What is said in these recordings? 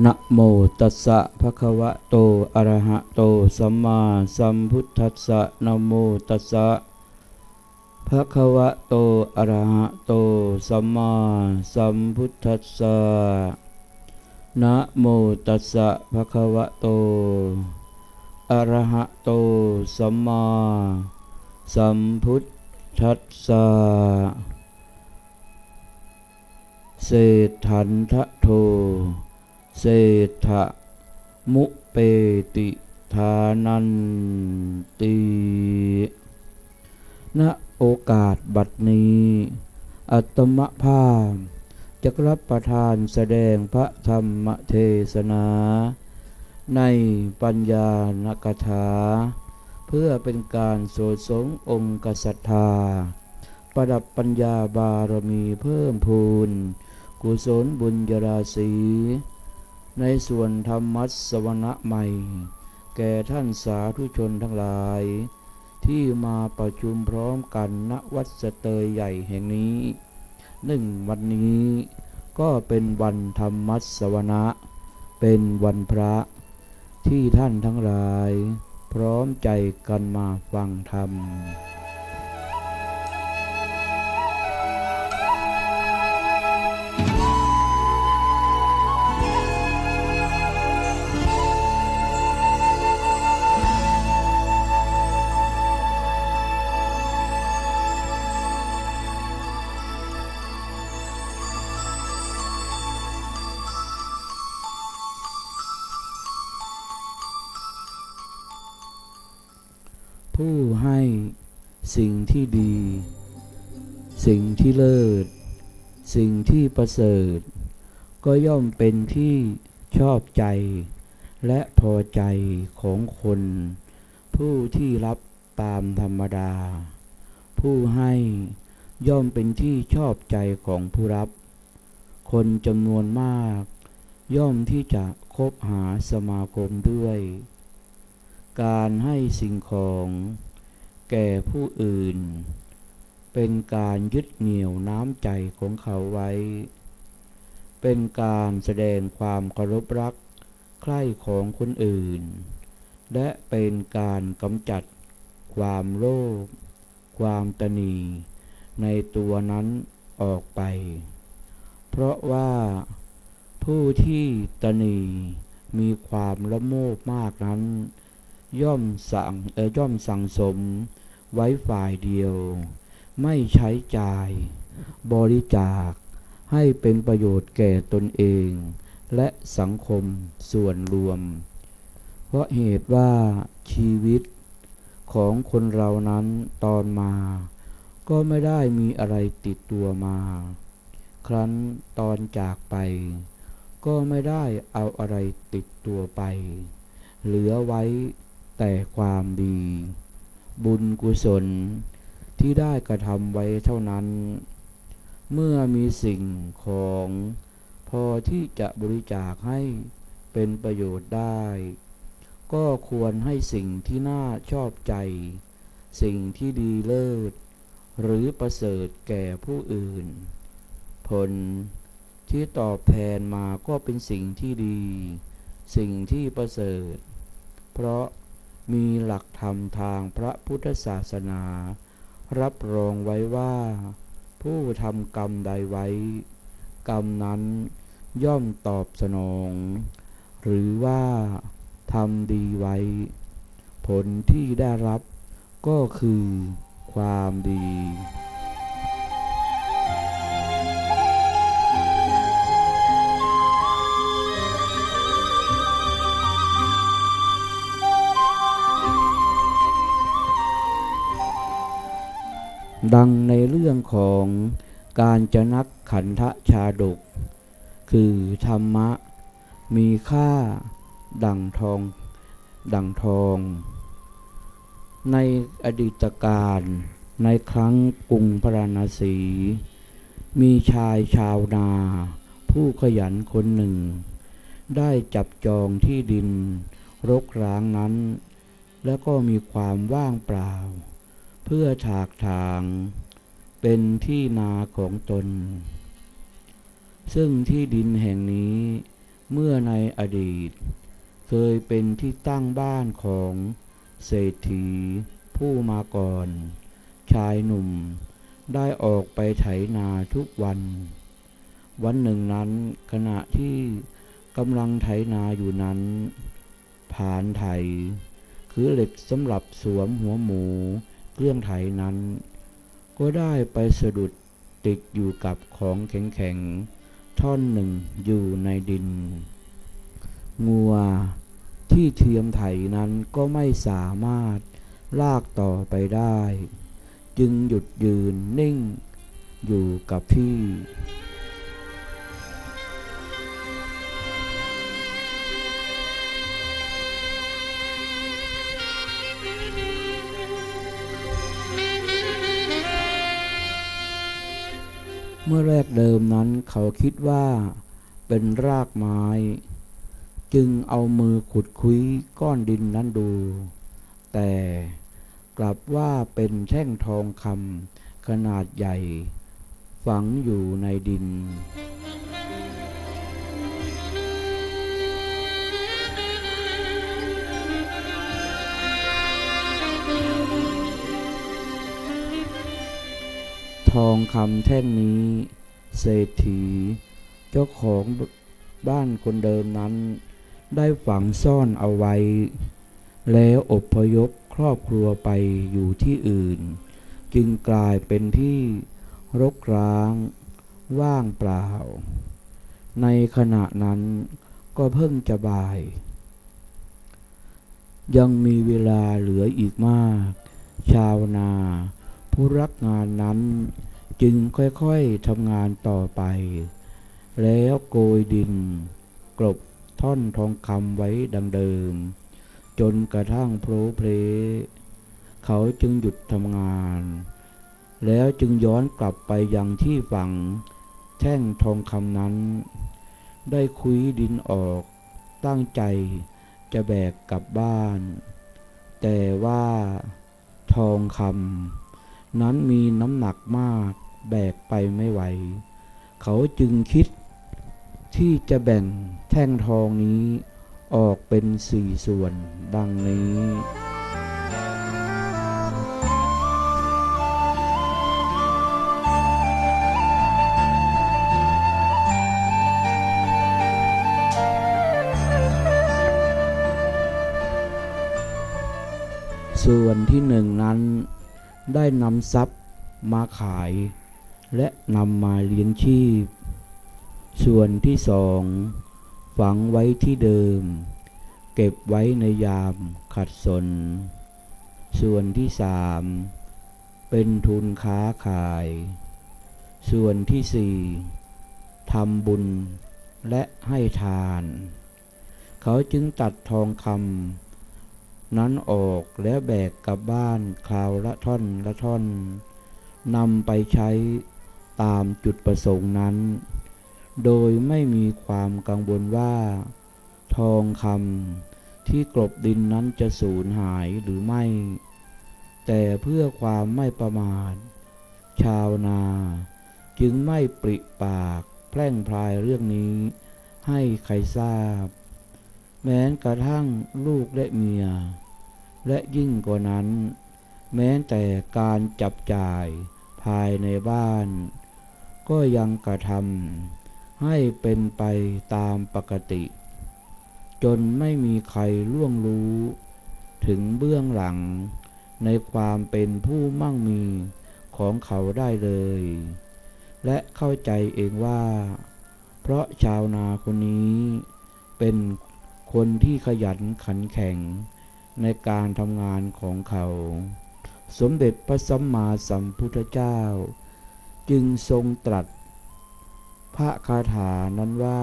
นะโมตัสสะภะคะวะโต อะระหะโต สัมมาสัมพุทธัสสะนะโมตัสสะภะคะวะโต อะระหะโต สัมมาสัมพุทธัสสะนะโมตัสสะภะคะวะโต อะระหะโต สัมมาสัมพุทธัสสะเศรษฐันทะโท เศรษฐะมุเปติทานันติณโอกาสบัดนี้ อัตมภาพจะรับประทานแสดงพระธรรมเทศนา ในปัญญานกถา เพื่อเป็นการโสดสงองค์กษัตริย์ประดับปัญญาบารมีเพิ่มพูน กุศลบุญยราศี ในส่วนธรรมัสวนะใหม่ แก่ท่านสาธุชนทั้งหลาย ที่มาประชุมพร้อมกันณวัดสเตยใหญ่แห่งนี้หนึ่งวันนี้ก็เป็นวันธรรมัสวนะเป็นวันพระ ที่ท่านทั้งหลาย พร้อมใจกันมาฟังธรรม ผู้ให้สิ่งที่ดี สิ่งที่เลิศ สิ่งที่ประเสริฐ ก็ย่อมเป็นที่ชอบใจ และพอใจของคน ผู้ที่รับตามธรรมดา ผู้ให้ย่อมเป็นที่ชอบใจของผู้รับ คนจำนวนมาก ย่อมที่จะคบหาสมาคมด้วย การให้สิ่งของแก่ผู้อื่น เป็นการยึดเหนี่ยวน้ำใจของเขาไว้ เป็นการแสดงความเคารพรักใคร่ของคนอื่น และเป็นการกำจัดความโลภความตนีในตัวนั้นออกไป เพราะว่าผู้ที่ตนีมีความละโมบมากนั้น ย่อมสั่งเออย่อมสั่งสมไว้ฝ่ายเดียว ไม่ใช้จ่าย บริจาค ให้เป็นประโยชน์แก่ตนเอง และสังคมส่วนรวม เพราะเหตุว่าชีวิตของคนเรานั้นตอนมา ก็ไม่ได้มีอะไรติดตัวมา ครั้นตอนจากไป ก็ไม่ได้เอาอะไรติดตัวไป เหลือไว้ แต่ความดี บุญกุศลที่ได้กระทำไว้เท่านั้น เมื่อมีสิ่งของ พอที่จะบริจาคให้เป็นประโยชน์ได้ ก็ควรให้สิ่งที่น่าชอบใจ สิ่งที่ดีเลิศ หรือประเสริฐแก่ผู้อื่น ผลที่ตอบแทนมาก็เป็นสิ่งที่ดี สิ่งที่ประเสริฐ เพราะ มีหลักธรรมทางพระพุทธศาสนา รับรองไว้ว่า ผู้ทำกรรมใดไว้ กรรมนั้นย่อมตอบสนอง หรือว่าทำดีไว้ ผลที่ได้รับก็คือความดี ดังในเรื่องของการจนักขันธชาดก คือธรรมะ มีค่า ดังทอง ดังทอง ในอดีตการในครั้งกรุงพระราณสี มีชายชาวนา ผู้ขยันคนหนึ่ง ได้จับจองที่ดินรกร้างนั้น แล้วก็มีความว่างเปล่า เพื่อถากถาง เป็นที่นาของตน ซึ่งที่ดินแห่งนี้เมื่อในอดีต เคยเป็นที่ตั้งบ้านของเศรษฐีผู้มาก่อน ชายหนุ่มได้ออกไปไถนาทุกวัน วันหนึ่งนั้นขณะที่กำลังไถนาอยู่นั้นผานไถ คือเหล็กสำหรับสวมหัวหมู เครื่องไถนั้น ก็ได้ไปสะดุดติดอยู่กับของแข็งๆ ท่อนหนึ่งอยู่ในดิน งัวที่เทียมไถนั้นก็ไม่สามารถลากต่อไปได้ จึงหยุดยืนนิ่งอยู่กับที่ เมื่อแรกเดิมนั้นเขาคิดว่าเป็นรากไม้ จึงเอามือขุดคุยก้อนดินนั้นดู แต่กลับว่าเป็นแท่งทองคำขนาดใหญ่ ฝังอยู่ในดิน ทองคำแท่งนี้ เศรษฐี เจ้าของบ้านคนเดิมนั้น ได้ฝังซ่อนเอาไว้ แล้วอบพยพครอบครัวไปอยู่ที่อื่น จึงกลายเป็นที่รกร้าง ว่างเปล่า ในขณะนั้นก็เพิ่งจะบ่าย ยังมีเวลาเหลืออีกมาก ชาวนา ผู้รักงานนั้นจึงค่อยๆทำงานต่อไป แล้วโกยดิน กลบท่อนทองคำไว้ดังเดิม จนกระทั่งโพลเพลเขาจึงหยุดทำงาน แล้วจึงย้อนกลับไปยังที่ฝัง แท่งทองคำนั้น ได้คุยดินออกตั้งใจจะแบกกลับบ้าน แต่ว่าทองคำ นั้นมีน้ำหนักมากแบกไปไม่ไหว เขาจึงคิดที่จะแบ่งแท่งทองนี้ออกเป็นสี่ส่วนดังนี้ส่วนที่หนึ่งนั้น ได้นำทรัพย์มาขาย และนำมาเลี้ยงชีพ ส่วนที่สองฝังไว้ที่เดิม เก็บไว้ในยามขัดสน ส่วนที่สามเป็นทุนค้าขาย ส่วนที่สี่ทำบุญและให้ทาน เขาจึงตัดทองคำ นั้นออกแล้วแบกกลับบ้านคราวละท่อนละท่อนนำไปใช้ตามจุดประสงค์นั้น โดยไม่มีความกังวลว่า ทองคำที่กลบดินนั้นจะสูญหายหรือไม่ แต่เพื่อความไม่ประมาท ชาวนาจึงไม่ปริปากแพร่งพรายเรื่องนี้ให้ใครทราบ แม้กระทั่งลูกและเมีย และยิ่งกว่านั้น แม้แต่การจับจ่ายภายในบ้าน ก็ยังกระทำให้เป็นไปตามปกติ จนไม่มีใครล่วงรู้ ถึงเบื้องหลังในความเป็นผู้มั่งมีของเขาได้เลย และเข้าใจเองว่า เพราะชาวนาคนนี้เป็น คนที่ขยันขันแข็งในการทำงานของเขา สมเด็จพระสัมมาสัมพุทธเจ้า จึงทรงตรัส พระคาถานั้นว่า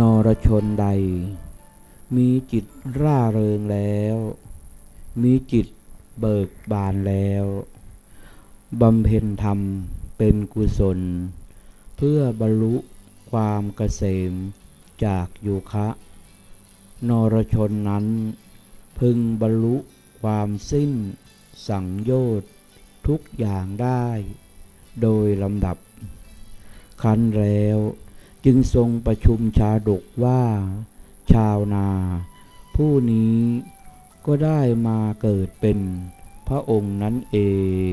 นรชนใด มีจิตร่าเริงแล้ว มีจิตเบิกบานแล้วบำเพ็ญธรรมเป็นกุศล เพื่อบรรลุความเกษมจากโยคะ นรชนนั้น พึงบรรลุความสิ้นสังโยชน์ทุกอย่างได้ โดยลำดับ คันแล้ว จึงทรงประชุมชาดกว่า ชาวนา ผู้นี้ก็ได้มาเกิดเป็นพระองค์นั้นเอง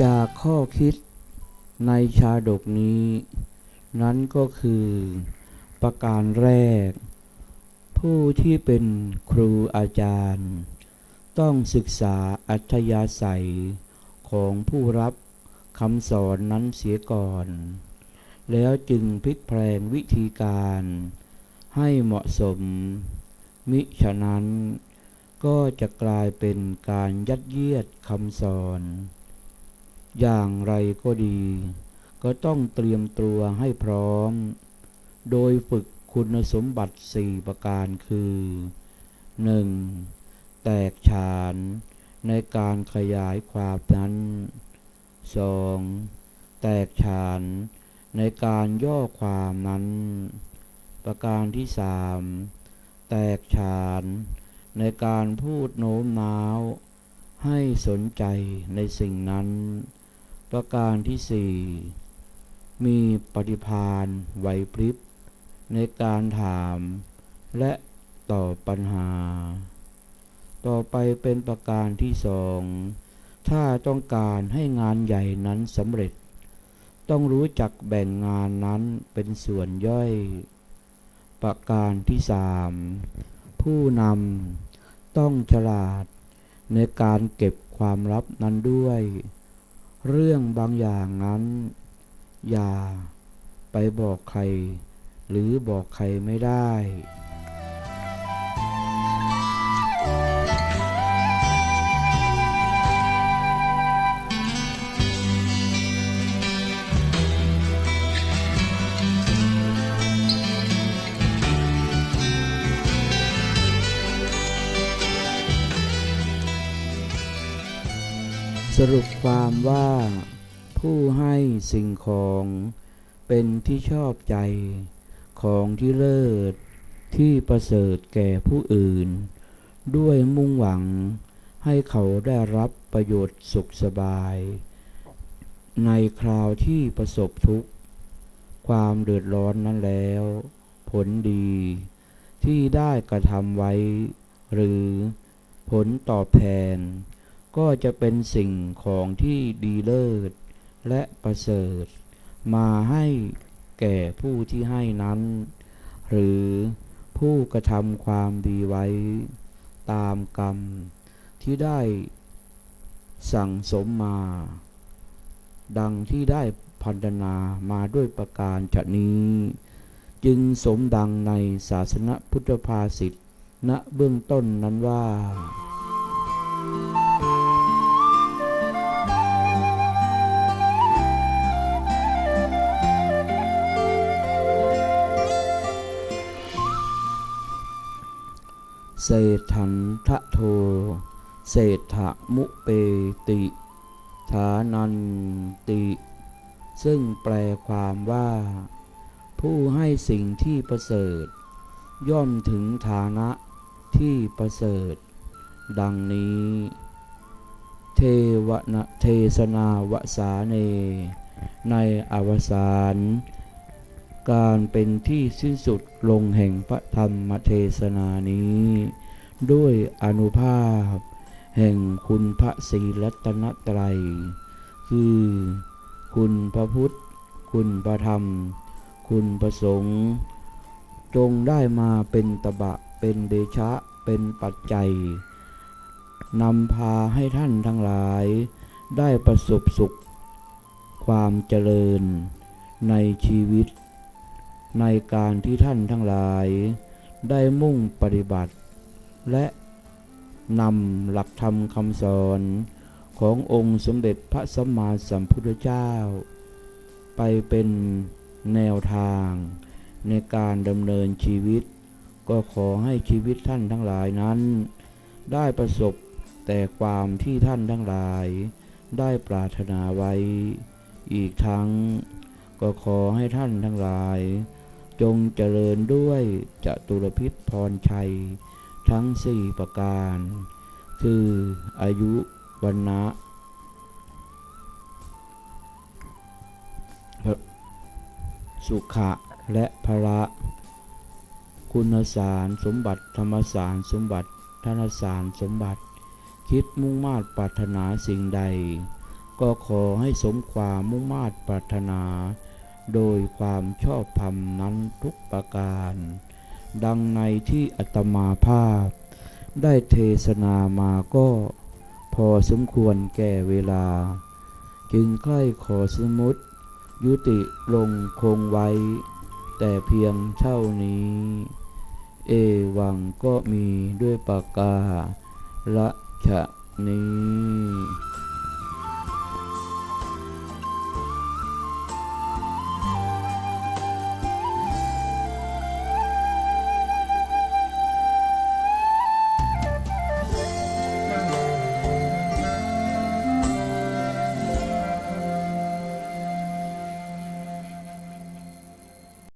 จากข้อคิดในชาดกนี้ นั้นก็คือประการแรก ผู้ที่เป็นครูอาจารย์ ต้องศึกษาอัธยาศัยของผู้รับคำสอนนั้นเสียก่อน แล้วจึงพลิกแพลงวิธีการให้เหมาะสม มิฉะนั้นก็จะกลายเป็นการยัดเยียดคำสอน อย่างไรก็ดี ก็ต้องเตรียมตัวให้พร้อม โดยฝึกคุณสมบัติสี่ประการคือ 1. แตกฉานในการขยายความนั้น 2. แตกฉานในการย่อความนั้น ประการที่สามแตกฉานในการพูดโน้มน้าวให้สนใจในสิ่งนั้น ประการที่สี่มีปฏิภาณไหวพริบ ในการถามและตอบปัญหา ต่อไปเป็นประการที่สองถ้าต้องการให้งานใหญ่นั้นสำเร็จ ต้องรู้จักแบ่งงานนั้นเป็นส่วนย่อย ประการที่สามผู้นำต้องฉลาดในการเก็บความลับนั้นด้วย เรื่องบางอย่างนั้น อย่าไปบอกใคร หรือบอกใครไม่ได้ รุปความว่า ผู้ให้สิ่งของเป็นที่ชอบใจของที่เลิศ ที่ประเสริฐแก่ผู้อื่น ด้วยมุ่งหวังให้เขาได้รับประโยชน์สุขสบาย ในคราวที่ประสบทุกข์ ความเดือดร้อนนั้นแล้ว ผลดีที่ได้กระทำไว้ หรือผลตอบแทน ก็จะเป็นสิ่งของที่ดีเลิศและประเสริฐ มาให้แก่ผู้ที่ให้นั้น หรือผู้กระทำความดีไว้ ตามกรรมที่ได้สั่งสมมา ดังที่ได้พันธนามาด้วยประการฉะนี้ จึงสมดังในศาสนพุทธภาษิตณเบื้องต้นนั้นว่า เศรษฐันทะโท เศรษฐมุเปติ ฐานันติ ซึ่งแปลความว่า ผู้ให้สิ่งที่ประเสริฐ ย่อมถึงฐานะที่ประเสริฐ ดังนี้ เทวนะเทศนาวสาเน ในอวสาน การเป็นที่สิ้นสุดลงแห่งพระธรรมเทศนานี้ ด้วยอนุภาพ แห่งคุณพระศรีรัตนตรัย คือ คุณพระพุทธ คุณพระธรรม คุณพระสงฆ์จงได้มาเป็นตบะเป็นเดชะเป็นปัจจัยนำพาให้ท่านทั้งหลาย ได้ประสบสุข ความเจริญในชีวิต ในการที่ท่านทั้งหลาย ได้มุ่งปฏิบัติ และนำหลักธรรมคำสอนขององค์สมเด็จพระสัมมาสัมพุทธเจ้า ไปเป็นแนวทางในการดำเนินชีวิต ก็ขอให้ชีวิตท่านทั้งหลายนั้น ได้ประสบแต่ความที่ท่านทั้งหลาย ได้ปรารถนาไว้ อีกทั้ง ก็ขอให้ท่านทั้งหลาย จงเจริญด้วยจตุรพิษพรชัย ทั้งสี่ประการ คืออายุวันนะสุขะและพระคุณสารสมบัติธรรมสารสมบัติธนสารสมบัติ คิดมุ่งมาตรปรารถนาสิ่งใด ก็ขอให้สมความมุ่งมาตรปรารถนา โดยความชอบธรรมนั้นทุกประการ ดังในที่อัตมาภาพ ได้เทศนามาก็พอสมควรแก่เวลา จึงใกล้ขอสมุติ ยุติลงคงไว้ แต่เพียงเท่านี้ เอวังก็มีด้วยปากกาละชะนี้